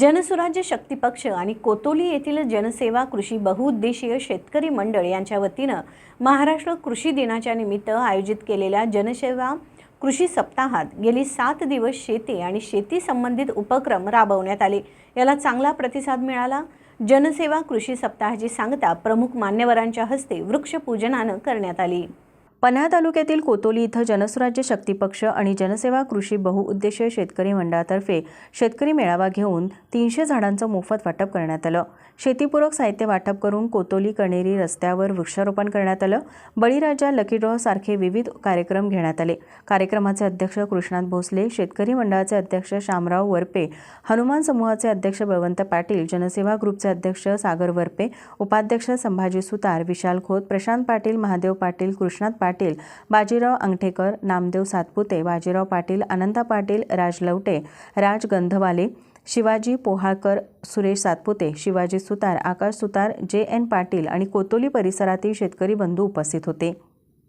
जनसुराज्य शक्ती पक्ष आणि कोतोली येथील जनसेवा कृषी बहुउद्देशीय शेतकरी मंडळ यांच्या वतीनं महाराष्ट्र कृषी दिनाच्या निमित्त आयोजित केलेल्या जनसेवा कृषी सप्ताहात गेली सात दिवस शेती आणि शेती संबंधित उपक्रम राबवण्यात आले. याला चांगला प्रतिसाद मिळाला. जनसेवा कृषी सप्ताहाची सांगता प्रमुख मान्यवरांच्या हस्ते वृक्षपूजनानं करण्यात आली. पन्हाळ तालुक्यातील कोतोली इथं जनसुराज्य शक्ती पक्ष आणि जनसेवा कृषी बहुउद्देशीय शेतकरी मंडळातर्फे शेतकरी मेळावा घेऊन तीनशे झाडांचं मोफत वाटप करण्यात आलं. शेतीपूरक साहित्य वाटप करून कोतोली कणेरी रस्त्यावर वृक्षारोपण करण्यात आलं. बळीराजा लकी ड्रॉ सारखे विविध कार्यक्रम घेण्यात आले. कार्यक्रमाचे अध्यक्ष कृष्णात भोसले शेतकरी मंडळाचे अध्यक्ष शामराव वरपे हनुमान समूहाचे अध्यक्ष बळवंत पाटील जनसेवा ग्रुपचे अध्यक्ष सागर वरपे उपाध्यक्ष संभाजी सुतार विशाल खोत प्रशांत पाटील महादेव पाटील कृष्णात पाटील बाजीराव अंगठेकर नामदेव सातपुते बाजीराव पाटील अनंता पाटील राज लवटे राज गंधवाले शिवाजी पोहाळकर सुरेश सातपुते शिवाजी सुतार आकाश सुतार जे एन पाटील आणि कोतोली परिसरातील शेतकरी बंधू उपस्थित होते.